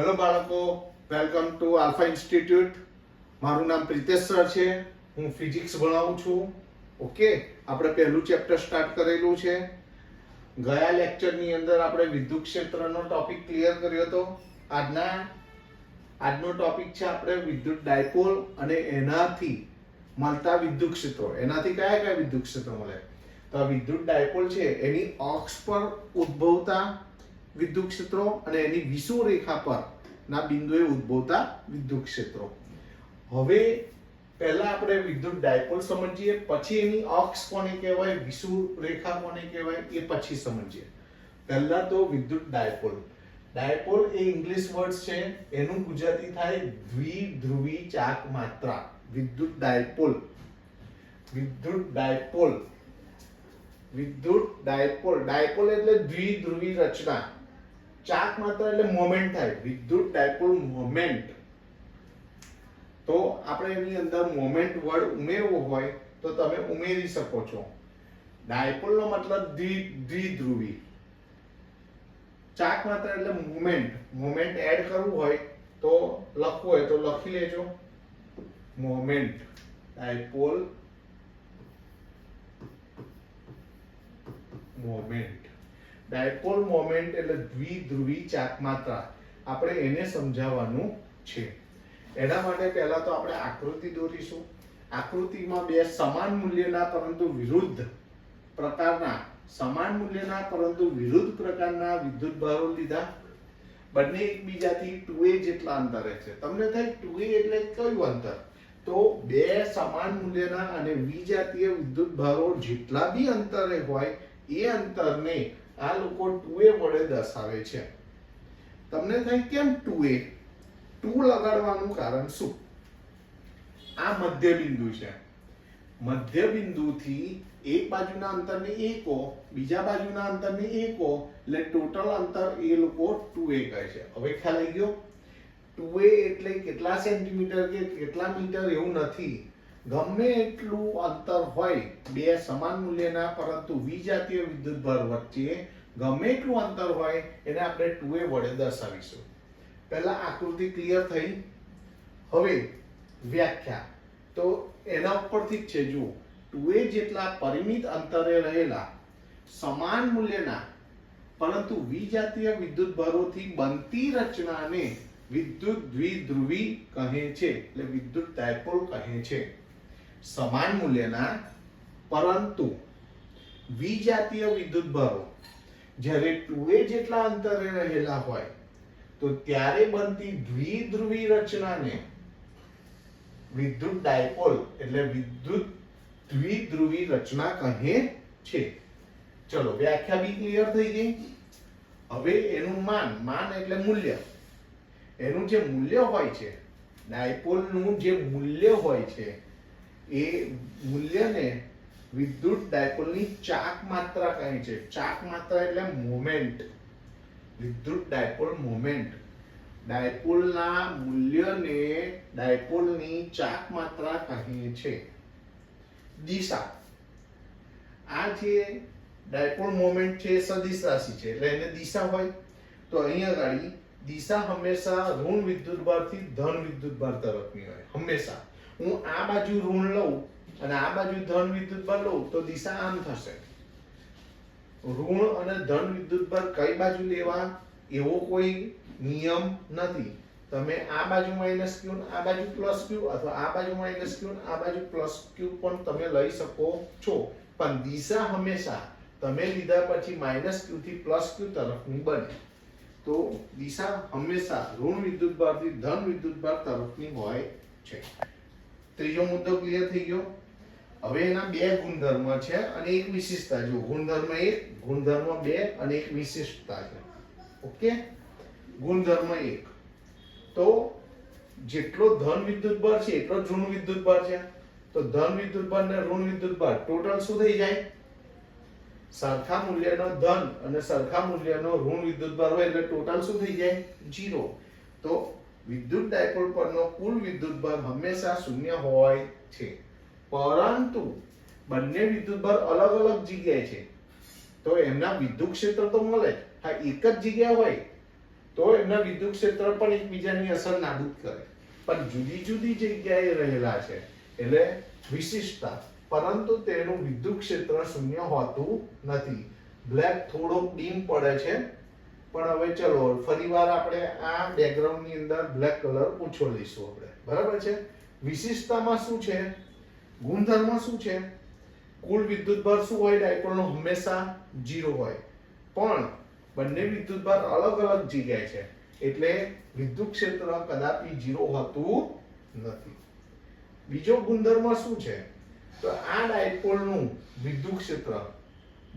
Hello બાળકો, welcome to alpha institute. મારું નામ પ્રિતેશ સર છે. હું ફિઝિક્સ ભણાવું છું. ઓકે, આપણે પહેલું ચેપ્ટર સ્ટાર્ટ કરેલું છે. ગયા લેક્ચરની અંદર આપણે વિદ્યુત ક્ષેત્રનો ટોપિક ક્લિયર કર્યો હતો. આજના, આજનો ટોપિક છે આપણે વિદ્યુત ડાયપોલ અને એનાથી મળતા વિદ્યુત ક્ષેત્રો એનાથી કયા કયા વિદ્યુત ક્ષેત્રો મળે? તો આ વિદ્યુત ડાયપોલ છે, એની અક્ષ પર ઉદ્ભવતા વિદ્યુત ક્ષેત્રો અને એની વિષુવ રેખા પર ના બિંદુએ ઉદ્ભવતા વિદ્યુત ક્ષેત્રો હવે પહેલા આપણે વિદ્યુત ડાયપોલ સમજીએ, પછી એની અક્ષ કોને કહેવાય વિષુવ રેખા કોને કહેવાય, એ પછી સમજીએ. પહેલા તો વિદ્યુત ડાયપોલ. ડાયપોલ એ ઇંગ્લિશ વર્ડ છે, એનું ગુજરાતી થાય દ્વિધ્રુવી ચાક માત્રા, વિદ્યુત ડાયપોલ. વિદ્યુત ડાયપોલ. વિદ્યુત ડાયપોલ. ડાયપોલ એટલે દ્વિધ્રુવી રચના. ચાક માત્ર એટલે મોમેન્ટ થાય. વિદ્યુત ડાયપોલ મોમેન્ટ તો આપણે એની અંદર મોમેન્ટ વર્ડ ઉમેરવો હોય તો તમે ઉમેરી શકો છો. ડાયપોલ નો મતલબ દ્વિ, દ્વિધ્રુવી. ચાક માત્ર એટલે મોમેન્ટ મોમેન્ટ એડ કરવું હોય તો લખવું હોય તો લખી લેજો. Moment dipole. Moment dipole moment એટલે દ્વિધ્રુવી ચાક માત્રા આપણે એને સમજાવવાનું છે. એના માટે પહેલા તો આપણે આકૃતિ દોરીશું. આકૃતિમાં બે સમાન મૂલ્યના પરંતુ વિરુદ્ધ પ્રકારના, સમાન મૂલ્યના પરંતુ વિરુદ્ધ પ્રકારના વિદ્યુત ભારો લીધા. બંને એકબીજાથી ટુ એ જેટલા અંતરે છે. તમને થાય ટુ એ એટલે કયું અંતર? તો બે સમાન મૂલ્યના અને વિજાતીય વિદ્યુત ભારો જેટલા બી અંતરે હોય, એ અંતરને આ લોકો ટુ એ વડે દર્શાવે છે. તમને થાય કેમ 2a 2 લગાડવાનું કારણ શું? આ મધ્ય બિંદુ છે. મધ્ય બિંદુથી એક બાજુના અંતરને એકો, બીજા બાજુના અંતરને એકો, એટલે ટોટલ અંતર એ લોકો ટુ એ કહે છે. હવે ખ્યાલ આવી ગયો? ટુ એ એટલે કેટલા સેન્ટીમીટર કે કેટલા મીટર એવું નથી. ગમે એટલું અંતર હોય, બે સમાન મૂલ્યના પરંતુ વિજાતીય વિદ્યુતભાર વચ્ચે ગમે એટલું અંતર હોય, એને આપણે 2a વડે દર્શાવીશું. પહેલા આકૃતિ ક્લિયર થઈ. હવે વ્યાખ્યા. તો એના ઉપરથી જ છે, જુઓ. ટુ એ જેટલા પરિમિત અંતરે રહેલા સમાન મૂલ્યના, પરંતુ વિજાતીય વિદ્યુતભારોથી બનતી રચનાને વિદ્યુત દ્વિધ્રુવી કહે છે, એટલે વિદ્યુત ડાયપોલ કહે છે. સમાન મૂલ્યના, પરંતુ વિજાતીય વિદ્યુતભારો જ્યારે 2a જેટલા અંતરે રહેલા હોય, તો ત્યારે બનતી દ્વિધ્રુવી રચનાને વિદ્યુત ડાયપોલ એટલે વિદ્યુત દ્વિધ્રુવી રચના કહે છે. ચલો, વ્યાખ્યા બી ક્લિયર થઈ ગઈ. હવે એનું માન માન એટલે મૂલ્ય. એનું જે મૂલ્ય હોય છે, ડાયપોલનું જે મૂલ્ય હોય છે એ મૂલ્યને વિદ્યુત ડાયપોલની ચાક માત્રા કહે છે. ચાક માત્રા એટલે મોમેન્ટ વિદ્યુત ડાયપોલ મોમેન્ટ ડાયપોલના મૂલ્યને ડાયપોલની ચાક માત્રા કહે છે. દિશા. આ જે ડાયપોલ મોમેન્ટ છે સદિશ રાશિ છે. એટલે એને દિશા હોય. તો અહીંયા ગાડી દિશા હંમેશા ઋણ વિદ્યુત ભારથી ધન વિદ્યુત ભાર તરફની હોય. હંમેશા. હું આ બાજુ ઋણ લઉં અને આ બાજુ ધન વિદ્યુત પર લઉં તો દિશા આમ થશે. ઋણ અને ધન વિદ્યુત વિદ્યુતભાર કઈ બાજુ લેવા? એવો કોઈ નિયમ નથી. તમે આ બાજુ માઇનસ ક્યુ આ બાજુ પ્લસ ક્યુ અથવા આ બાજુ માઇનસ ક્યુ આ બાજુ પ્લસ ક્યુ પણ તમે લઈ શકો છો. પણ દિશા હંમેશા તમે લીધા પછી માઇનસ ક્યુ થી પ્લસ ક્યુ તરફની બને. તો દિશા હંમેશા ઋણ વિદ્યુત ભારથી ધન વિદ્યુત ભાર તરફની હોય છે. ત્રીજો મુદ્દો ક્લિયર થઈ ગયો. હવે એના બે ગુણધર્મ છે અને એક વિશિષ્ટતા. જો ગુણધર્મ એક, ગુણધર્મ બે અને એક વિશિષ્ટતા છે. ઓકે? ગુણધર્મ એક. તો જેટલો ધન વિદ્યુતભાર છે, એટલો ઋણ વિદ્યુતભાર છે. તો ધન વિદ્યુતભાર ને ઋણ વિદ્યુત ભાર ટોટલ શું થઈ જાય? સરખા મૂલ્યનો ધન અને સરખા મૂલ્યનો ઋણ વિદ્યુત ભાર હોય એટલે ટોટલ શું થઈ જાય? જીરો તો વિદ્યુત ડાયપોલ પરનો કુલ વિદ્યુતભાર હંમેશા શૂન્ય હોય છે. પરંતુ બંને વિદ્યુતભાર અલગ અલગ જગ્યાએ છે. તો એમના વિદ્યુત ક્ષેત્ર તો મળે હા, એક જ જગ્યા હોય તો એમના વિદ્યુત ક્ષેત્ર પણ એકબીજાની અસર નાબૂદ કરે. પણ જુદી જુદી જગ્યાએ રહેલા છે એટલે વિશિષ્ટતા. પરંતુ તેનું વિદ્યુત ક્ષેત્ર શૂન્ય હોતું નથી. બ્લેક થોડોક ડીમ પડે છે. પણ હવે ચલો, ફરીવાર આપણે આ બેકગ્રાઉન્ડની અંદર બ્લેક કલર ઓછો લઈશું આપણે. બરાબર છે? વિશિષ્ટતામાં શું છે? ગુણધર્મ શું છે? કુલ વિદ્યુતભાર શું હોય? ડાયપોલનો હંમેશા જીરો હોય. પણ બંને વિદ્યુતભાર અલગ અલગ જગ્યાએ છે. એટલે વિદ્યુત ક્ષેત્ર કદાપી જીરો હોતું નથી. બીજો ગુણધર્મ શું છે? તો આ ડાયપોલનું વિદ્યુત ક્ષેત્ર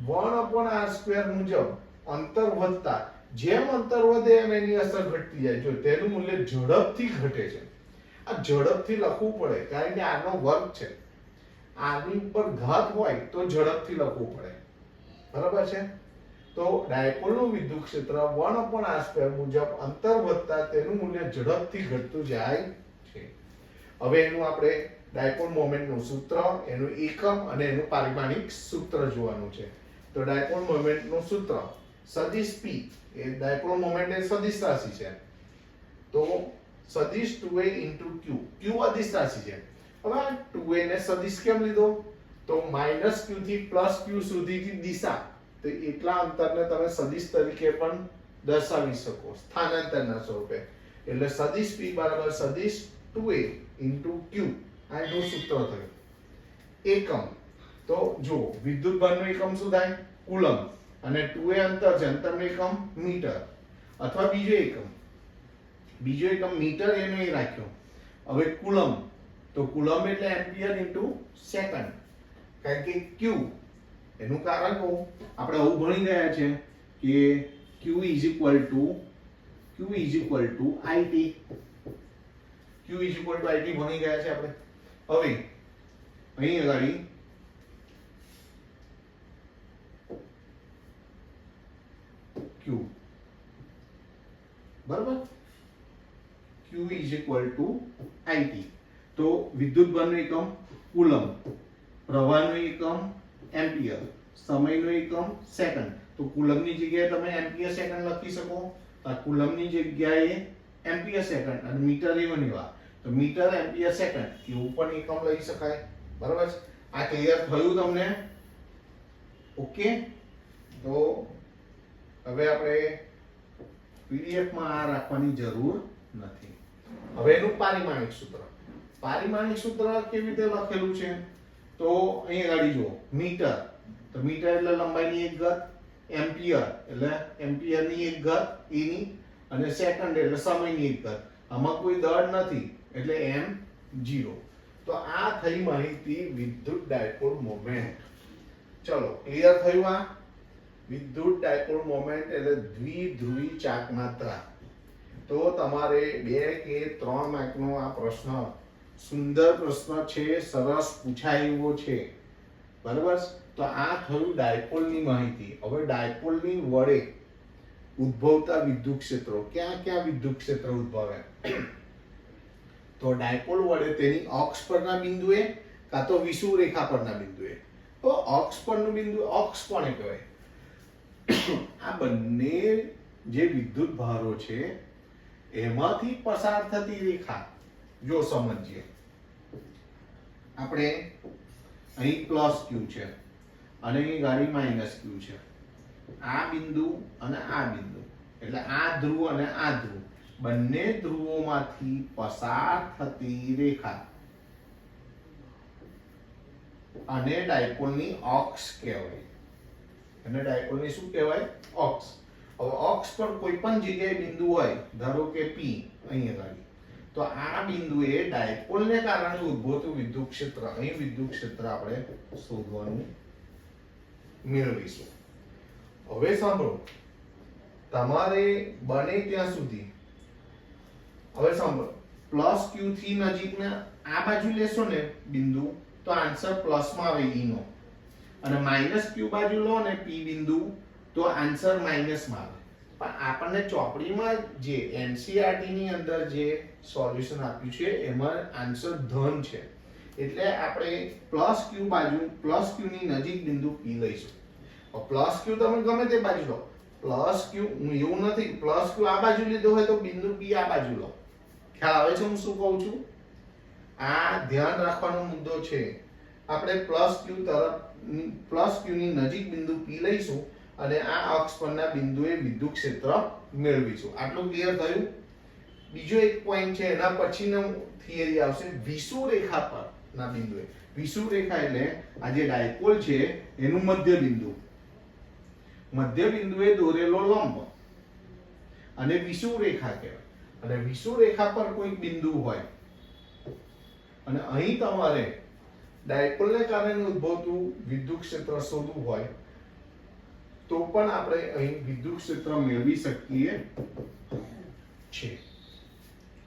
વન અપોન આર સ્ક્વેર મુજબ અંતર વધતા જેમ અંતર વધે એમ એની અસર ઘટતી જાય, જો તેનું મૂલ્ય ઝડપથી ઘટે છે. આ ઝડપથી લખવું પડે, કારણ કે આનો વર્ગ છે. આની ઉપર ઘાત હોય તો ઝડપથી લખવું પડે. બરાબર છે? તો ડાયપોલનું વિદ્યુત ક્ષેત્ર વન અપોન આર મુજબ અંતર વધતા તેનું મૂલ્ય ઝડપથી ઘટતું જાય છે. હવે એનું આપણે ડાયપોલ મોમેન્ટનું સૂત્ર, એનું એકમ અને એનું પારિમાણિક સૂત્ર જોવાનું છે. તો ડાયપોલ મોમેન્ટનું સૂત્ર સદિશ પી એ ડાયપોલ મોમેન્ટ એ સદિશ રાશિ છે. તો સદિશ 2a q. Q અદિશ રાશિ છે. હવે આ 2a ને સદિશ કેમ લીધો? તો માઇનસ q થી પ્લસ q સુધીની દિશા. તો એટલા અંતરને તમે સદિશ તરીકે પણ દર્શાવી શકો. સ્થાનાંતરના સ્વરૂપે. એટલે સદિશ p બરાબર સદિશ 2a q. આ એનું સૂત્ર થયું. એકમ. તો જો વિદ્યુત ભારનું એકમ શું થાય? કુલમ અને 2a અંતર છે અંતરનો એકમ મીટર. અથવા બીજો એકમ બીજો એકમ મીટર એનો એ રાખ્યો. હવે કુલમ તો કુલમ એટલે એમ્પિયર ઇન્ટુ સેકન્ડ. કારણ કે ક્યુ એનું કારણ કહું. આપણે આવું ભણી ગયા છે કે Q is equal to Q is equal to IT Q is equal to IT ભણી ગયા છે આપણે. હવે, અહીં આગળ q બરાબર q ઇઝ ઇક્વલ ટુ તો વિદ્યુત બળનું એકમ કુલમ પ્રવાહનું એકમ એમ્પિયર, સમયનો એકમ સેકન્ડ. તો કુલમની જગ્યાએ તમે એમ્પિયર સેકન્ડ લખી શકો. આ કુલમની જગ્યાએ એમ્પિયર સેકન્ડ અને મીટર એવન એવા. તો મીટર એમ્પિયર સેકન્ડ એવું પણ એકમ લઈ શકાય. બરાબર આ ક્લિયર થયું તમને? ઓકે? તો હવે આપણે પીડીએફમાં આ રાખવાની જરૂર નથી. હવે એનું પારિમાણિક સૂત્ર. પારિમાણિક સૂત્ર કેવી રીતે લખેલું છે? તો અહીં આગળ જુઓ. મીટર. તો મીટર એટલે લંબાઈની એક ગત એમ્પિયર એટલે એમ્પિયરની એક ગત એની અને સેકન્ડ એટલે સમયની એક ગત આમાં કોઈ દળ નથી, એટલે એમ જીરો તો આ થઈ માહિતી વિદ્યુત ડાયપોલ મોમેન્ટ. ચલો, ક્લિયર થયું આ? વિદ્યુત ડાયપોલ મોમેન્ટ એટલે દ્વિધ્રુવી ચાક માત્રા તો તમારે બે કે ત્રણ માર્કનો આ પ્રશ્ન, સુંદર પ્રશ્ન છે, સરસ પૂછાય છે. બરાબર? તો આ થયું ડાયપોલની માહિતી. હવે ડાયપોલની વડે ઉદ્ભવતા વિદ્યુત ક્ષેત્રો ક્યાં ક્યાં વિદ્યુત ક્ષેત્ર ઉદ્ભવે? તો ડાયપોલ વડે તેની અક્ષ પરના બિંદુએ કાં તો વિષુવ રેખા પરના બિંદુએ. તો અક્ષ પરનું બિંદુ અક્ષ કોને કહેવાય? આ બંને જે વિદ્યુત ભારો છે એમાંથી પસાર થતી રેખા. જો સમજીએ. આપણે અહીં પ્લસ ક્યુ છે અને અહીં ગાડી માઇનસ ક્યુ છે. આ બિંદુ અને આ બિંદુ. એટલે આ ધ્રુવ અને આ ધ્રુવ. બંને ધ્રુવોમાંથી પસાર થતી રેખા. અને ડાયપોલની ઓક્સ કહેવાય. અને ડાયપોલની શું કહેવાય? અક્ષ. હવે અક્ષ પર કોઈ પણ જગ્યાએ બિંદુ હોય, ધારો કે પી અહીંયા આગળ તો આ બિંદુએ ડાયપોલને કારણે ઉદ્ભવતું વિદ્યુત ક્ષેત્ર અહીં વિદ્યુત ક્ષેત્ર આપણે શોધવાનું મેળવીશું. હવે સાંભળો. તમારે બને ત્યાં સુધી. હવે સાંભળો. પ્લસ ક્યુ થી નજીકના આ બાજુ લેશો ને બિંદુ, તો આન્સર પ્લસમાં આવે ઈ નો. અને માઇનસ ક્યુ બાજુ લો ને પી બિંદુ તો આન્સર માઇનસમાં આવે પણ આપણને ચોપડીમાં જે એનસીઆરટીની ની અંદર જે સોલ્યુશન આપ્યું છે, એમાં આન્સર ધન છે. એટલે આપણે પ્લસ ક્યુ બાજુ પ્લસ ક્યુ ની નજીક બિંદુ પી લઈશું. પ્લસ ક્યુ તમે ગમે તે બાજુ લો. પ્લસ ક્યુ એવું નથી પ્લસ ક્યુ આ બાજુ લીધો હોય તો બિંદુ પી આ બાજુ લો. ખ્યાલ આવે છે હું શું કહું છું? આ ધ્યાન રાખવાનો મુદ્દો છે. આપણે પ્લસ ક્યુ તરફ પ્લસ ક્યુ ની નજીક બિંદુ પી લઈશું. અને આ અક્ષ પરના બિંદુએ વિદ્યુત ક્ષેત્ર મેળવીશું આટલું ક્લિયર થયું? બીજો એક પોઈન્ટ છે, એના પછીનો થિયરી આવશે વિષુ રેખા પરના બિંદુએ. વિષુ રેખા એટલે આ જે ડાયપોલ છે, એનું મધ્ય બિંદુ. મધ્ય બિંદુએ દોરેલો લંબ. અને વિષુ રેખા કહેવાય. અને વિષુ રેખા પર કોઈ બિંદુ હોય. અને અહીં તમારે ડાયપોલને કારણે ઉદ્ભવતું વિદ્યુત ક્ષેત્ર શોધવું હોય. તો પણ આપણે અહીં વિદ્યુત ક્ષેત્ર મેળવી શકીએ છે.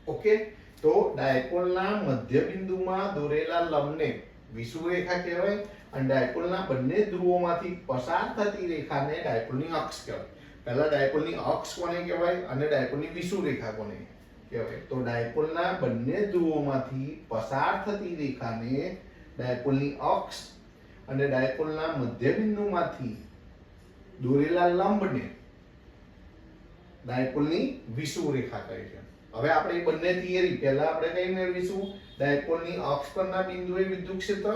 ઓકે? તો ડાયપોલના મધ્ય બિંદુમાં દોરેલા લંબને વિષુવરેખા કહેવાય અને ડાયપોલના બંને ધ્રુવોમાંથી પસાર થતી રેખાને ડાયપોલની અક્ષ કહેવાય. પહેલા ડાયપોલની અક્ષ કોને કહેવાય અને ડાયપોલની વિષુવરેખા કોને કહેવાય? તો ડાયપોલના બંને ધ્રુવોમાંથી પસાર થતી રેખાને ડાયપોલની અક્ષ અને ડાયપોલના મધ્ય બિંદુમાંથી દોરેલા લંબને ડાયપોલની વિષુવ રેખા કહે છે. હવે આપણે બંને થિયરી પહેલા આપણે કઈ મેળવીશું? ડાયપોલની અક્ષ પરના બિંદુએ વિદ્યુત ક્ષેત્ર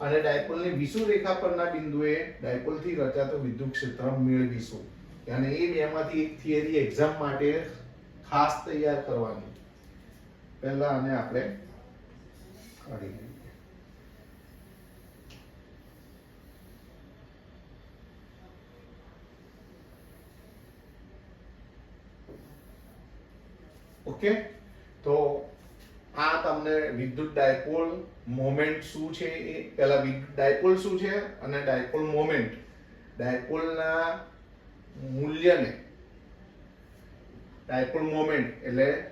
અને ડાયપોલની વિષુવ રેખા પરના બિંદુએ ડાયપોલથી રચાતો વિદ્યુત ક્ષેત્ર મેળવીશું. અને એ બેમાંથી એક થિયરી એક્ઝામ માટે ખાસ તૈયાર કરવાની. પહેલા આને આપણે કાઢી લઈએ ઓકે? તો આ તમને વિદ્યુત ડાયપોલ મોમેન્ટ શું છે એ? પહેલા ડાયપોલ શું છે અને ડાયપોલ મોમેન્ટ? ડાયપોલના મૂલ્યને ડાયપોલ મોમેન્ટ એટલે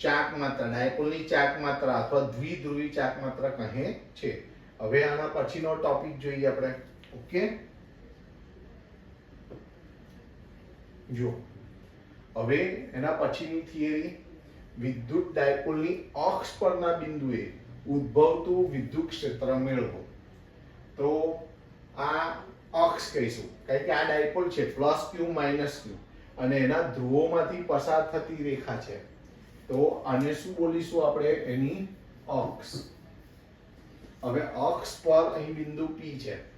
ચાક માત્રા, ડાયપોલની ચાક માત્રા અથવા દ્વિધ્રુવી ચાક માત્રા કહે છે. હવે આના પછીનો ટોપિક જોઈએ આપણે. ઓકે? જો હવે એના પછીની થિયરી વિદ્યુત ડાયપોલની અક્ષ પરના બિંદુએ ઉદ્ભવતું વિદ્યુત ક્ષેત્ર મેળવો. તો આ અક્ષ કહીશું. કારણ કે આ ડાયપોલ છે પ્લસ ક્યુ માઇનસ ક્યુ અને એના ધ્રુવોમાંથી પસાર થતી રેખા છે. તો આને શું બોલીશું આપણે? એની અક્ષ. હવે અક્ષ પર અહીં બિંદુ પી છે.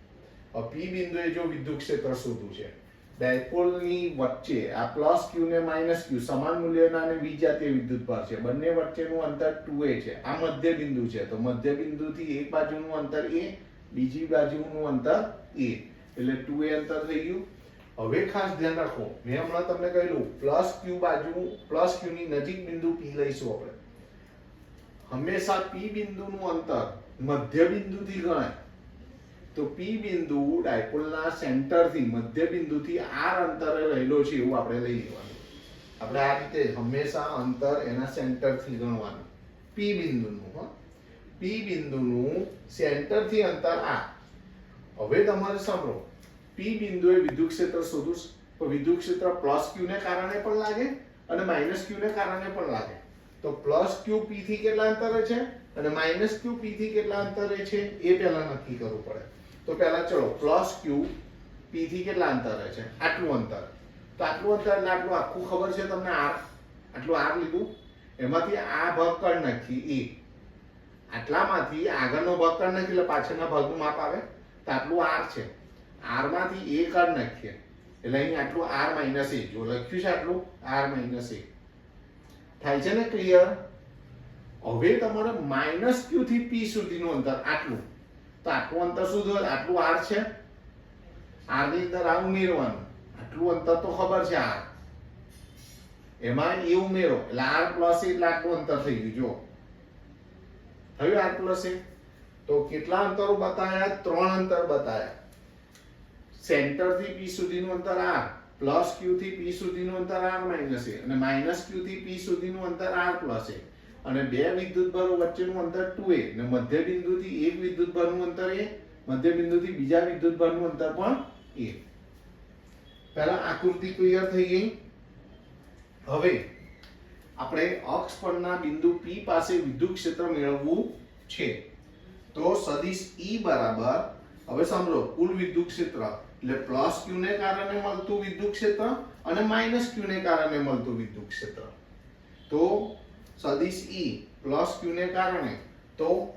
પી બિંદુએ જો વિદ્યુત ક્ષેત્ર શોધવું છે ડાયપોલની વચ્ચે આ પ્લસ ક્યુ ને માઇનસ ક્યુ સમાન મૂલ્યના અને વિજાતીય વિદ્યુત ભાર છે. બંને વચ્ચેનું અંતર ટુ એ છે. આ મધ્ય બિંદુ છે. તો મધ્ય બિંદુથી એક બાજુનું અંતર એ, બીજી બાજુનું અંતર એ. એટલે ટુ એ અંતર થઈ ગયું. હવે ખાસ ધ્યાન રાખો. મેં હમણાં તમને કહેલું, પ્લસ ક્યુ બાજુ, પ્લસ ક્યુ ની નજીક બિંદુ પી લઈશું આપણે. હંમેશા પી બિંદુનું અંતર મધ્ય બિંદુથી ગણાય. તો પી બિંદુ ડાયપોલના સેન્ટરથી મધ્ય બિંદુથી આર અંતરે રહેલો છે એવું આપણે લઈ લેવાનું. આપણે આ રીતે હંમેશા અંતર એના સેન્ટરથી ગણવાનું. પી બિંદુનું, હા. પી બિંદુનું સેન્ટરથી અંતર આ હવે તમારે સાંભળો. પી બિંદુએ વિદ્યુત ક્ષેત્ર શોધવું તો વિદ્યુત ક્ષેત્ર પ્લસ ક્યુ ને કારણે પણ લાગે અને માઇનસ ક્યુ ને કારણે પણ લાગે. તો પ્લસ ક્યુ પી થી કેટલા અંતરે છે? અને માઇનસ ક્યુ પી થી કેટલા અંતરે છે? એ પહેલા નક્કી કરવું પડે. તો પહેલા ચલો, પ્લસ ક્યુ, પી થી કેટલા અંતરે છે? આટલું અંતર. તો આટલું અંતર એટલે આટલું આખું ખબર છે તમને? આર. આટલું આર લીધું. એમાંથી આ ભાગ કાઢી નાખી એ. આટલામાંથી આગળનો ભાગ કાઢી નાખી, એટલે પાછળના ભાગનું માપ આવે. તો આટલું આર છે. આરમાંથી એ કાઢી નાખીએ. એટલે અહીં આટલું આર માઇનસ એ. જો લખ્યું છે આટલું, આર માઇનસ એ. થાય છે ને ક્લિયર? હવે તમારે માઇનસ ક્યુ થી પી સુધીનું અંતર આટલું. તો આટલું અંતર શું જોયું આટલું આર છે? આરની અંદર આ ઉમેરવાનું. આટલું અંતર તો ખબર છે આર એમાં એ ઉમેરો. એટલે આર પ્લસ એટલે આટલું અંતર થઈ ગયું. જો થયું આર પ્લસ એ? તો કેટલા અંતરો બતાવ્યા ત્રણ અંતર બતાવ્યા સેન્ટરથી પી સુધીનું અંતર આર. પ્લસ ક્યુ થી પી સુધીનું અંતર આર માઇનસ એ. અને માઇનસ ક્યુ થી પી સુધીનું અંતર આર પ્લસ એ. અને બે વિદ્યુતભારો વચ્ચેનું અંતર 2a અને મધ્ય બિંદુથી એક વિદ્યુતભારનું અંતર a, મધ્ય બિંદુથી બીજા વિદ્યુતભારનું અંતર પણ a. પહેલા આકૃતિ ક્લિયર થઈ ગઈ. હવે આપણે અક્ષ પરના બિંદુ P પાસે વિદ્યુત ક્ષેત્ર મેળવવું છે. તો સદિશ E બરાબર, હવે સમજો કુલ વિદ્યુત ક્ષેત્ર એટલે પ્લસ Q ને કારણે મળતું વિદ્યુત ક્ષેત્ર અને માઇનસ Q ને કારણે મળતું વિદ્યુત ક્ષેત્ર તો સદિશ E પ્લસ ક્યુ ને કારણે તો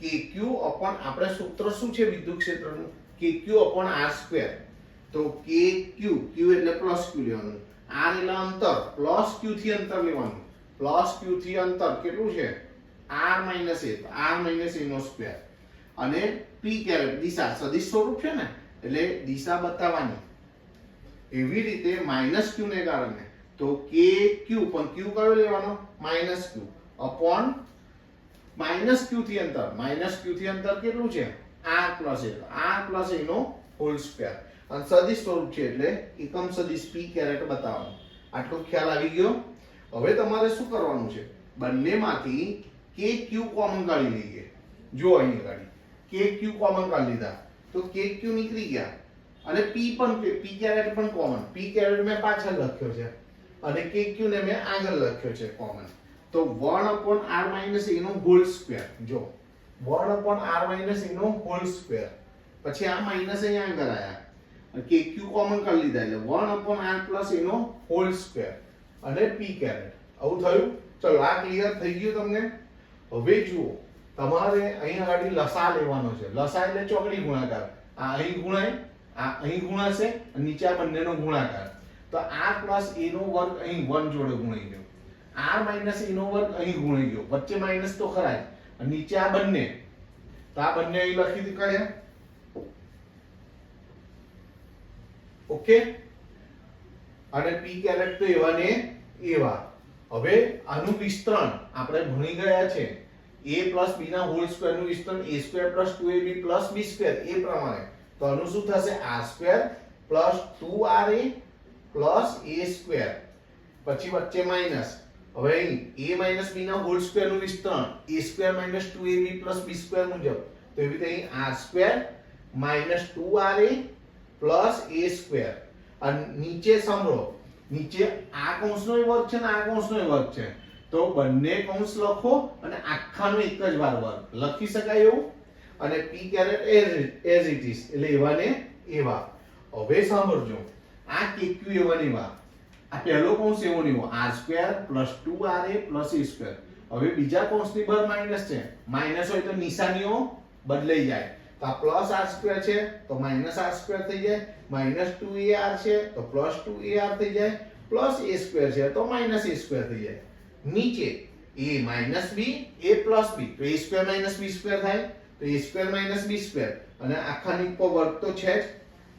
કે ક્યુ અપોન આપણે સૂત્ર શું છે વિદ્યુત ક્ષેત્રનું કે ક્યુ અપોન આર સ્ક્વેર તો કે ક્યુ ક્યુ એટલે પ્લસ ક્યુ લેવાનું. આર એટલે અંતર પ્લસ ક્યુ થી અંતર લેવાનું. પ્લસ ક્યુ થી અંતર કેટલું છે? R minus A R minus A no square અને પી કેરેટ દિશા, સદિશ સ્વરૂપ છે ને? એટલે દિશા બતાવવાની. એવી રીતે માઇનસ ક્યુ ને કારણે. તો કે ક્યુ પણ ક્યુ કયો લેવાનો? Minus Q upon minus Q થી અંતર. માઇનસ ક્યુ થી અંતર કેટલું છે? R plus A R plus એનો હોલ સ્ક્વેર અને સદિશ સ્વરૂપ છે એટલે એકમ સદિશ પી કેરેટ બતાવવાનું. આટલો ખ્યાલ આવી ગયો? હવે તમારે શું કરવાનું છે? બંનેમાંથી કે ક્યુ કોમન કાઢી લઈએ. જો અહીં કાઢી કે ક્યુ કોમન કાઢી લીધા. તો કે ક્યુ નીકળી ગયા. અને પી પણ પી કેરેટ પણ કોમન પી કેરેટ મેં પાછળ લખ્યો છે. અને ક્યુ ને મેં આગળ લખ્યો છે કોમન તો 1 upon r minus a નો હોલ સ્ક્વેર જો. 1 upon r minus a નો હોલ સ્ક્વેર પછી આ માઇનસ અહીંયા આગળ આયા. ક્યુ કોમન કરી લીધા એટલે 1 upon r plus a નો હોલ સ્ક્વેર અને p કેરેટ આવું થયું? ચલો, આ ક્લિયર થઈ ગયું તમને? હવે જુઓ. તમારે અહીંયા આગળ લસા લેવાનો છે. લસા એટલે ચોકડી ગુણાકાર. આ અહીં ગુણાય, આ અહીં ગુણાશે નીચે આ બંનેનો ગુણાકાર. તો r પ્લસ a નો વર્ગ અહીં 1 જોડે ગુણાઈ ગયો. r માઇનસ e નો વર્ગ અહીં ગુણાઈ ગયો. વચ્ચે માઇનસ તો ખરા જ. નીચે આ બંને. તો આ બંને અહીં લખી કાઢ્યા ઓકે? અને p કેરેટ તો એવા ને એવા. હવે આનું વિસ્તરણ આપણે ભણી ગયા છે. a પ્લસ b ના હોલ સ્ક્વેરનું વિસ્તરણ a square plus 2ab plus b square, એ પ્રમાણે. તો આનું શું થશે? r square plus 2ra plus A square. પછી વચ્ચે માઇનસ. હવે અહીં એ માઇનસ બી ના હોલ સ્ક્વેરનું વિસ્તરણ. A square minus two A B plus B square મુજબ. તો એવી રીતે અહીં R square minus two R A plus A square. અને નીચે સાંભળો નીચે આ કૌંસનો વર્ગ છે ને આ કૌંસનો વર્ગ છે. તો બંને કૌંસ લખો અને આખાનો એક જ વાર વર્ગ. લખી શકાય એવું? અને P caret as it is. એટલે એવા ને એવા. હવે સાંભળજો. આ kq એવા ને એવા આ પહેલો કૌંસ એવો નહીં r square plus two R A plus A square હવે બીજા કૌંસની બહાર માઇનસ છે. માઇનસ હોય તો નિશાનીઓ બદલાઈ જાય. તો આ પ્લસ આર સ્ક્વેર છે, તો માઇનસ આર સ્ક્વેર થઈ જાય. માઇનસ ટુ એ આર છે, તો પ્લસ ટુ એ આર થઈ જાય. પ્લસ એ સ્ક્વેર છે, તો માઇનસ એ સ્ક્વેર થઈ જાય. નીચે એ માઇનસ બી એ પ્લસ બી તો A square minus B square થાય. તો A square minus B square અને આખાની ઉપર વર્ગ તો છે જ.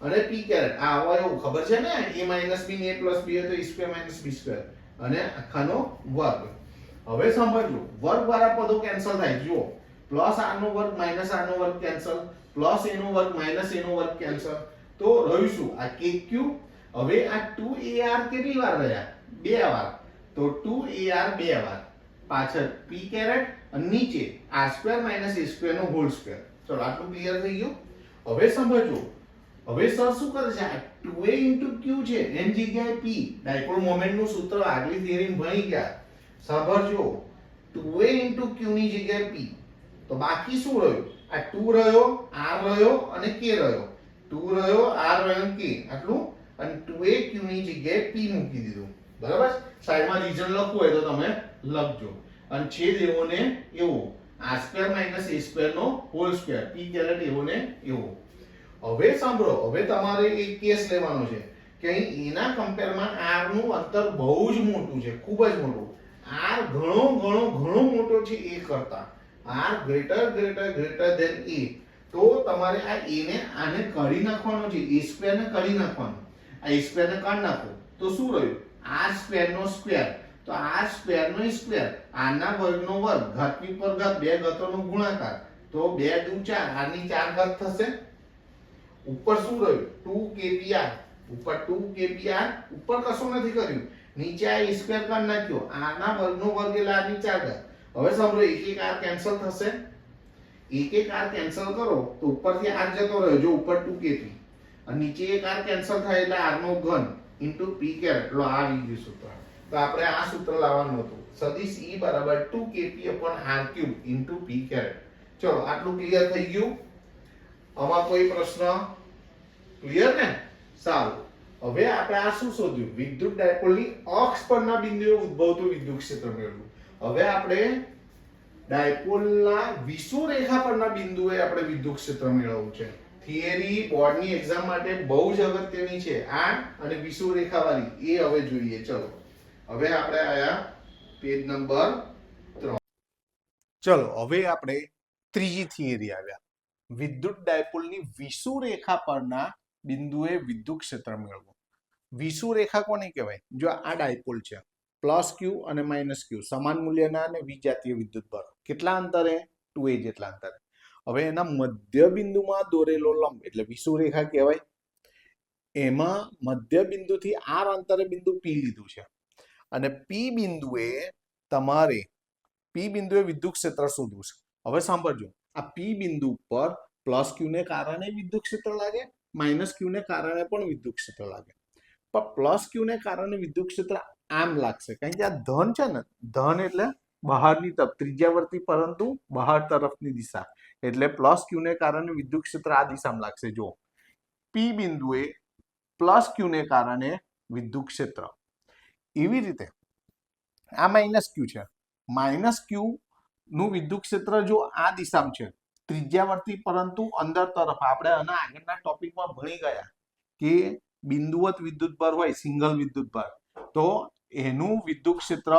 અને પી કેરેટ આ અવયવ ખબર છે ને? એ માઇનસ બી ને એ પ્લસ બી હોય તો એ માઇનસ બી સ્ક્વેર અને આખાનો વર્ગ. હવે સાંભળજો. વર્ગ વાળા પદો કેન્સલ થાય. જુઓ. પ્લસ આર નો વર્ગ માઇનસ આર નો વર્ગ કેન્સલ પ્લસ એ નો વર્ગ માઇનસ એ નો વર્ગ કેન્સલ તો રહ્યું શું આ ક્યુ હવે આ 2ar કેટલી વાર રહ્યા? બે વાર. તો 2ar બે વાર. પાછળ p કેરેટ અને નીચે r square minus a square no hall square ચલો, આટલું ક્લિયર થઈ ગયું. હવે સમજો હવે સર શું કરે છે આ 2a q છે. N જગ્યાએ p. ડાયપોલ મોમેન્ટનું સૂત્ર આગલી થિયરી ભણી ગયા. સાંભળજો 2a q ની જગ્યાએ p. તો બાકી શું રહ્યું? આ 2 રહ્યો, r રહ્યો અને k રહ્યો. 2 રહ્યો, r રહ્યો અને k. આટલું. અને 2a q ની જગ્યાએ p મૂકી દીધું. બરાબર? સાઈડમાં રીઝન લખવું હોય તો તમે લખજો. અને છેદ એવો ને એવો. R square minus a square no hall square p caret એવો ને એવો. હવે સાંભળો, હવે તમારે એક કેસ લેવાનો છે કે અહીં એના કમ્પેરમાં આરનું અંતર બહુ જ મોટું છે, ખૂબ જ મોટું. આર ઘણો ઘણો ઘણો મોટો છે એ કરતા. R greater greater greater than A તો તમારે આ એ ને આને કાઢી નાખવાનો છે એ સ્ક્વેર ને કાઢી નાખવાનો. આ એ સ્ક્વેર ને કાઢી નાખો. તો શું રહ્યું? આર સ્ક્વેર નો સ્ક્વેર તો આર સ્ક્વેર નો સ્ક્વેર આના વર્ગનો વર્ગ, ઘાતની પર ઘાત, બે ગતોનો ગુણાકાર. તો બે દુ ચાર, r ની ચાર ઘાત થશે. ઉપર શું રહ્યું? 2 kpr ઉપર 2 kpr ઉપર કશું નથી કર્યું. નીચે આ સ્ક્વેર કરી નાખ્યો. આના વર્ગનો વર્ગ એટલે r ની ચાર ઘાત હવે સમજો, એક એક આર કેન્સલ થશે. એક એક આર કેન્સલ કરો, તો ઉપરથી આર જતો રહ્યો, જો ઉપર 2 kp. અને નીચે એક આર કેન્સલ થાય એટલે r નો ઘન ઇન્ટુ p કેરેટ એટલે આ આવી ગયું સૂત્ર. તો આપણે આ સૂત્ર લાવવાનું હતું. સદિશ e બરાબર 2 kp r cube into p caret ચલો, આટલું ક્લિયર થઈ ગયું. આમાં કોઈ પ્રશ્ન? ક્લિયર ને? સારું. હવે આપણે આ શું શોધ્યું? વિદ્યુત ડાયપોલની અક્ષ પરના બિંદુએ ઉદ્ભવતું વિદ્યુત ક્ષેત્ર મેળવ્યું હવે આપણે ડાયપોલના વિષુવરેખા પરના બિંદુએ આપણે વિદ્યુત ક્ષેત્ર મેળવવું છે. થિયરી બોર્ડની એક્ઝામ માટે બહુ જ અગત્યની છે. આ અને વિષુવરેખા વાળી એ હવે જોઈએ. ચલો. હવે આપણે આયા પેજ નંબર ત્રણ. ચલો, હવે આપણે ત્રીજી થિયરી આવ્યા. વિદ્યુત ડાયપોલની વિષુવરેખા પરના બિંદુએ વિદ્યુત ક્ષેત્ર મેળવવું વિષુવરેખા કોને કહેવાય? જો આ ડાયપોલ છે, પ્લસ ક્યુ અને માઇનસ ક્યુ, સમાન મૂલ્યના અને વિજાતીય વિદ્યુત ભાર કેટલા અંતરે? ટુ એ જેટલા અંતરે. હવે એના મધ્ય બિંદુમાં દોરેલો લંબ, એટલે વિષુવરેખા કહેવાય. એમાં મધ્ય બિંદુથી આર અંતરે બિંદુ પી લીધું છે. અને પી બિંદુએ તમારે, પી બિંદુએ વિદ્યુત ક્ષેત્ર શોધવું છે. હવે સાંભળજો. આ પી બિંદુ પર પ્લસ ક્યુને કારણે વિદ્યુત ક્ષેત્ર લાગે માઇનસ ક્યુ ને કારણે પણ વિદ્યુત ક્ષેત્ર લાગે. પણ પ્લસ ક્યુ ને કારણે વિદ્યુત ક્ષેત્ર આમ લાગશે. કારણ કે આ ધન છે ને, ધન એટલે બહારની તરફ, ત્રિજ્યાવર્તી પરંતુ બહાર તરફની દિશા. એટલે પ્લસ ક્યુને કારણે વિદ્યુત ક્ષેત્ર આ દિશામાં લાગશે. જો પી બિંદુએ પ્લસ ક્યુ ને કારણે વિદ્યુત ક્ષેત્ર. એવી રીતે આ માઇનસ ક્યુ છે. માઇનસ ક્યુ નું વિદ્યુત ક્ષેત્ર જો આ દિશામાં છે, ત્રિજ્યાવર્તી પરંતુ અંદર તરફ. આપણે આના આગળના ટોપિકમાં ભણી ગયા કે બિંદુવત વિદ્યુત ભાર હોય, સિંગલ વિદ્યુત ભાર, તો એનું વિદ્યુત ક્ષેત્ર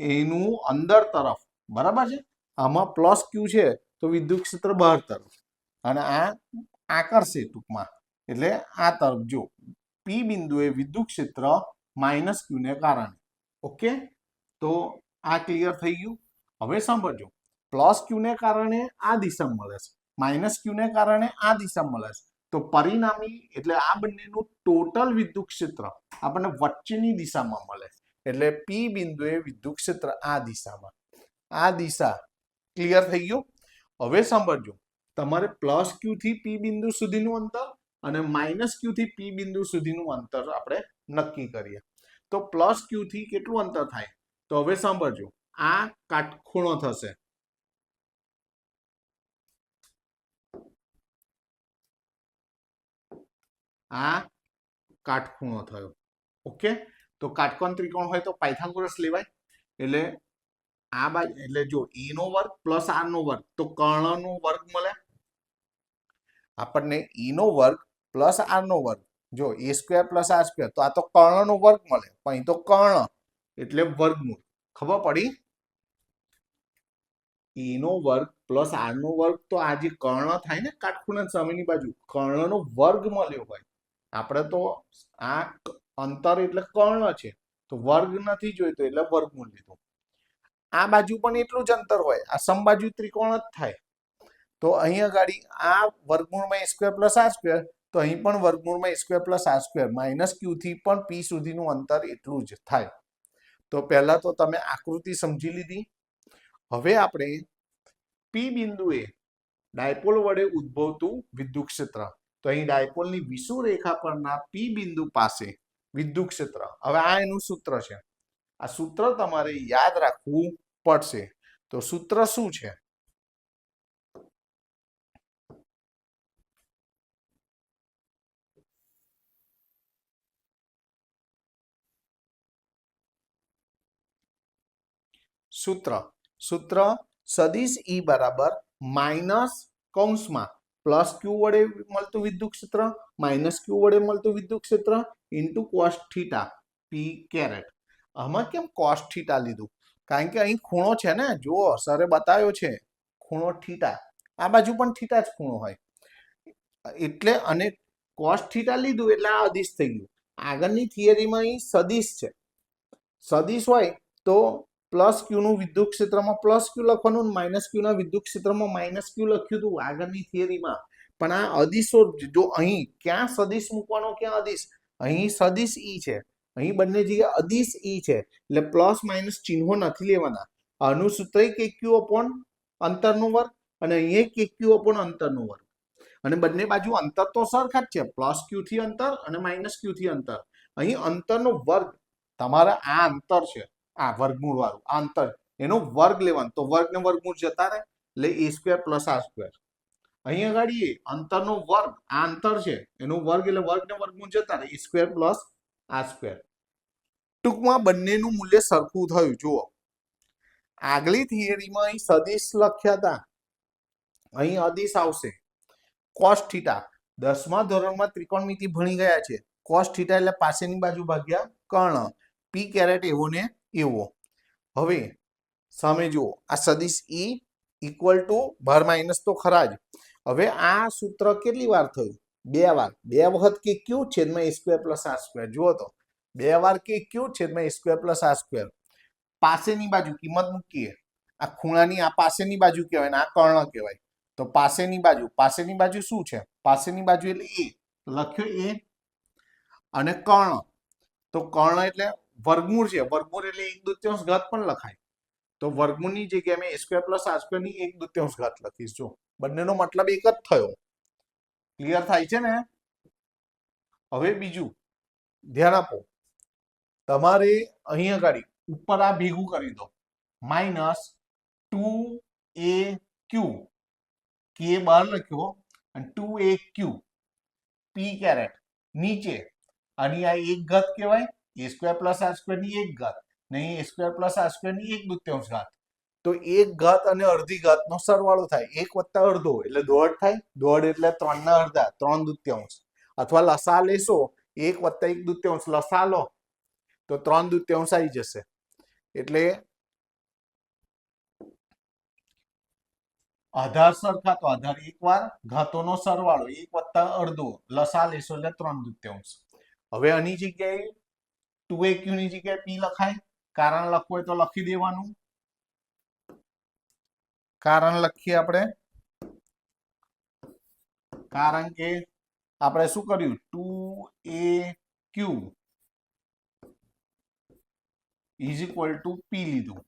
એનું અંદર તરફ. બરાબર છે? આમાં પ્લસ ક્યુ છે, તો વિદ્યુત ક્ષેત્ર બહાર તરફ. અને આ આકર્ષે ટૂંકમાં. એટલે આ તરફ જો પી બિંદુએ વિદ્યુત ક્ષેત્ર માઇનસ ક્યુને કારણે. ઓકે તો આ ક્લિયર થઈ ગયું? હવે સાંભળજો. પ્લસ ક્યુ ને કારણે આ દિશામાં મળે છે. માઇનસ ક્યુ ને કારણે આ દિશામાં મળે છે. તો પરિણામી એટલે આ બંનેનું ટોટલ વિદ્યુત ક્ષેત્ર આપણને વચ્ચેની દિશામાં મળે એટલે પી બિંદુએ વિદ્યુત ક્ષેત્ર આ દિશામાં. આ દિશા ક્લિયર થઈ ગયું? હવે સાંભળજો. તમારે પ્લસ ક્યુ થી પી બિંદુ સુધીનું અંતર અને માઇનસ ક્યુ થી પી બિંદુ સુધીનું અંતર આપણે નક્કી કરીએ. તો પ્લસ ક્યુ થી કેટલું અંતર થાય? તો હવે સાંભળજો. આ કાટખૂણો થશે. આ કાટખૂણો થયો. ઓકે? તો કાટકોણ ત્રિકોણ હોય તો પાયથાગોરસ લેવાય. એટલે આ બાજુ, એટલે જો એ નો વર્ગ પ્લસ આર નો વર્ગ, તો કર્ણ નો વર્ગ મળે. આપણને e નો વર્ગ પ્લસ આર નો વર્ગ, જો A square plus R square, તો આ તો કર્ણ નો વર્ગ મળે. પણ અહીં તો કર્ણ એટલે વર્ગમૂળ. ખબર પડી? E નો વર્ગ પ્લસ આરનો વર્ગ તો આ જે કર્ણ થાય ને કાટખૂણા સામેની બાજુ. કર્ણનો વર્ગ મળ્યો હોય. આપણે તો આ અંતર એટલે કર્ણ છે. તો વર્ગ નથી જોઈતો એટલે વર્ગમૂળ લીધું. આ બાજુ પણ એટલું જ અંતર હોય. આ સમબાજુ ત્રિકોણ જ થાય. તો અહીં ગાડી આ વર્ગમૂળમાં સ્ક્વેર પ્લસ આર સ્ક્વેર તો અહીં પણ વર્ગમૂળમાં square plus R square minus Q થી પણ પી સુધીનું અંતર એટલું જ થાય. તો પહેલા તો તમે આકૃતિ સમજી લીધી. હવે આપણે પી બિંદુએ ડાયપોલ વડે ઉદ્ભવતું વિદ્યુત ક્ષેત્ર તો અહીં ડાયપોલની વિષુવરેખા પરના પી બિંદુ પાસે વિદ્યુત ક્ષેત્ર હવે આ એનું સૂત્ર છે. આ સૂત્ર તમારે યાદ રાખવું પડશે. તો સૂત્ર શું છે? સૂત્ર. સૂત્ર સદિશ ઈ બરાબર માઇનસ કૌંસમાં. પ્લસ ક્યુ વડે મળતું વિદ્યુત ક્ષેત્ર, માઇનસ ક્યુ વડે મળતું વિદ્યુત ક્ષેત્ર, into cos theta P caret. આમાં કેમ કોસ થીટા લીધું? કારણ કે અહીં ખૂણો છે ને, જુઓ, સરે બતાવ્યો છે, ખૂણો થીટા. આ બાજુ પણ થીટા જ ખૂણો હોય. એટલે અને કોસ થીટા લીધું એટલે આ અદિશ થઈ ગયું. આગળની થિયરીમાં અહીં સદિશ છે. સદિશ હોય તો પ્લસ ક્યુનું વિદ્યુત ક્ષેત્રમાં, પ્લસ ક્યુ લખવાનું માઇનસ ક્યુના વિદ્યુત ક્ષેત્રમાં માઇનસ ક્યુ લખ્યું હતું આગળની થિયરીમાં. પણ આ અદિશો જો અહીં, ક્યાં સદિશ મૂકવાનો, ક્યાં અદિશ? અહીં સદિશ ઈ છે. અહીં બંને જગ્યાએ અદિશ ઈ છે. એટલે પ્લસ માઇનસ ચિહ્નો નથી લેવાના. આનું સૂત્ર કે ક્યુ અપોન અંતરનું વર્ગ અને અહીંયા કે ક્યુ અપોન અંતરનું વર્ગ. અને બંને બાજુ અંતર તો સરખા જ છે. પ્લસ ક્યુ થી અંતર અને માઇનસ ક્યુ થી અંતર. અહીં અંતરનો વર્ગ તમારા આ અંતર છે. આ વર્ગમૂળ વાળું આ અંતર એનો વર્ગ લેવાનો. તો વર્ગ ને વર્ગમૂળ જતા રહે, એટલે એ સ્ક્વેર પ્લસ આ સ્ક્વેર અહીં આગળ એ અંતરનો વર્ગ. આ અંતર છે, એનો વર્ગ એટલે વર્ગ ને વર્ગમૂળ જતા રહે સ્ક્વેર પ્લસ આ સ્ક્વેર ટૂંકમાં બંનેનું મૂલ્ય સરખું થયું. જુઓ. આગલી થિયરીમાં અહીં સદિશ લખ્યા હતા અહીં અદિશ આવશે. કોસ દસમા ધોરણમાં ત્રિકોણમિતિ ભણી ગયા છે. કોસ થીટા એટલે પાસેની બાજુ ભાગ્યા કર્ણ. પી કેરેટ એવો ને એવો. હવે, સામે જુઓ, આ સદિશ ઈ ઇક્વલ ટુ ભાર માઇનસ તો ખરા જ. હવે આ સૂત્ર કેટલી વાર થયું? બે વાર. બે વખત કે ક્યુ છેદમાં એ સ્ક્વેર પ્લસ આ સ્ક્વેર જુઓ તો. બે વાર કે ક્યુ છેદમાં એ સ્ક્વેર પ્લસ આ સ્ક્વેર પાસેની બાજુ કિંમત મૂકીએ. આ ખૂણાની આ પાસેની બાજુ કહેવાય ને આ કર્ણ કહેવાય. તો પાસેની બાજુ. પાસેની બાજુ શું છે? પાસેની બાજુ એટલે એ લખ્યો એ અને કર્ણ. તો કર્ણ એટલે વર્ગમૂળ છે. વર્ગમૂળ એટલે એક દૂત્યાંશ ઘાત પણ લખાય. તો વર્ગમૂળની જગ્યાએ મેં સ્ક્વેર પ્લસ આર સ્ક્વેરની એક દૂત્યાંશ ઘાત લખીશ. જો બંનેનો મતલબ એક જ થયો. ક્લિયર થાય છે ને? હવે બીજું, ધ્યાન આપો. તમારે અહીંયા આગળ ઉપર આ ભેગું કરી દો. Minus two a q. કે બહાર લખ્યો અને two a q. P caret. નીચે. અને આ એક ઘાત કહેવાય. એ સ્ક્વેર પ્લસ આર સ્ક્વેરની એક ઘાત, નહીં, એ સ્ક્વેર પ્લસ આર સ્ક્વેરની એક દુત્યાંશ ઘાત. તો એક ઘાત અને અડધી ઘાતનો સરવાળો થાય. એક વત્તા અડધો એટલે દોઢ થાય. દોઢ એટલે ત્રણ ના અડધા, ત્રણ દુત્યાંશ. અથવા લસા લેશો, એક વત્તા એક દુત્યાંશ લસા લો, તો ત્રણ દુત્યાંશ આવી જશે. એટલે આધાર સરખા તો આધાર એક વાર ઘાતોનો સરવાળો, એક વત્તા અડધો, લસા લેશો એટલે ત્રણ દુત્યાંશ. હવે આની જગ્યાએ ટુ એ ક્યુ ની જગ્યાએ પી લખાય? કારણ લખવું હોય તો લખી દેવાનું. કારણ લખીએ આપણે. કારણ કે આપણે શું કર્યું? Two a q is equal to p લીધું.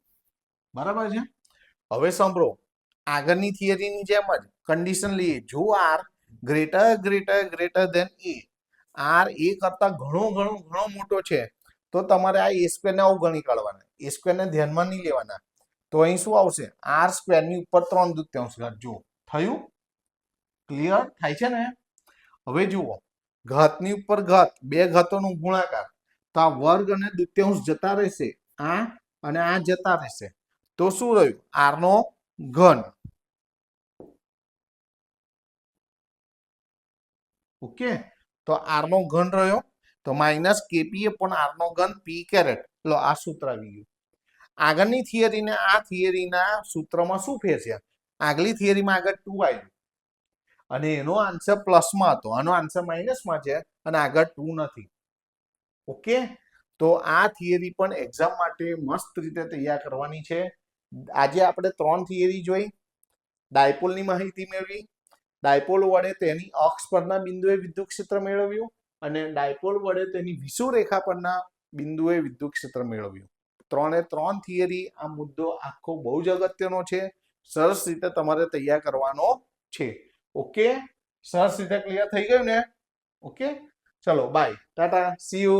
બરાબર છે? હવે સાંભળો. આગળની થિયરીની જેમ જ કન્ડિશન લઈએ. જો r greater greater greater than a r a કરતા ઘણો ઘણો ઘણો મોટો છે. તો તમારે આ એ સ્ક્વેર ને અવગણી કાઢવાના. એ સ્ક્વેર ને ધ્યાનમાં નહીં લેવાના. તો અહીં શું આવશે? આર સ્ક્વેરની ઉપર ત્રણ દૂત્યાંશ ઘાત. જુઓ. થયું? ક્લિયર થાય છે ને? હવે જુઓ. ઘાતની ઉપર ઘાત. બે ઘાતોનો ગુણાકાર. તો આ વર્ગ અને દૂત્યાંશ જતા રહેશે. આ અને આ જતા રહેશે. તો શું રહ્યું? આર નો ઘન. ઓકે? તો આર નો ઘન રહ્યો. તો માઇનસ કેપી પણ આર નો ઘન પી કેરેટ લો, આ સૂત્ર આવી ગયું. આગળની થિયરીને આ થિયરીના સૂત્રમાં શું ફેર આગલી થિયરીમાં આગળ ટુ આવ્યું અને એનો આન્સર પ્લસમાં હતો. આનો આન્સર માઇનસમાં છે અને આગળ ટુ નથી. ઓકે? તો આ થિયરી પણ એક્ઝામ માટે મસ્ત રીતે તૈયાર કરવાની છે. આજે આપણે ત્રણ થિયરી જોઈ. ડાયપોલની માહિતી મેળવી. ડાયપોલ વડે તેની અક્ષ પરના બિંદુએ વિદ્યુત ક્ષેત્ર મેળવ્યું. અને ડાયપોલ વડે તેની વિષુવરેખા પરના બિંદુએ વિદ્યુત ક્ષેત્ર મેળવ્યું. ત્રણે ત્રણ થિયરી આ મુદ્દો આખો બહુ જ અગત્યનો છે. સરસ રીતે તમારે તૈયાર કરવાનો છે. ઓકે? સરસ રીતે ક્લિયર થઈ ગયું ને? ઓકે? ચલો બાય ટાટા. C you